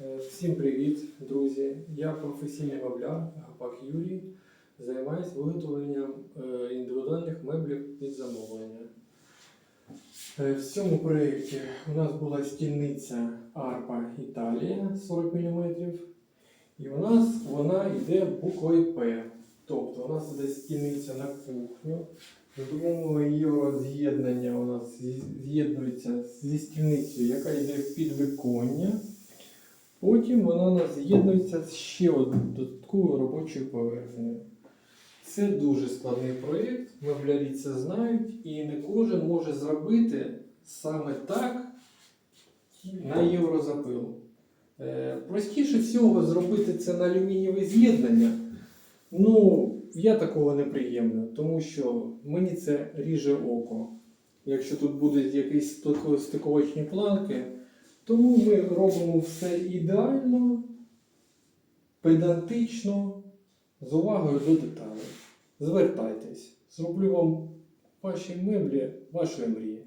Е, Всім привіт, друзі! Я професійний мебляр Гапак Юрій. Займаюся виготовленням е, індивідуальних меблів під замовлення. Е, В цьому проєкті у нас була стільниця Арпа Італія 40 мм. І у нас вона йде буквою П. Тобто у нас іде стільниця на кухню. З допомогою її роз'єднання у нас з'єднується зі стільницею, яка йде в підвиконня. Потім вона у нас з'єднується з ще одною додатковою робочою поверхнею. Це дуже складний проєкт, меблярі це знають, і не кожен може зробити саме так на єврозапил. Е, Простіше всього зробити це на алюмінієве з'єднання. Ну, я такого не приємлю, тому що мені це ріже око. Якщо тут будуть якісь стиковочні планки, тому ми робимо все ідеально, педантично, з увагою до деталей. Звертайтесь, зроблю вам ваші меблі вашої мрії.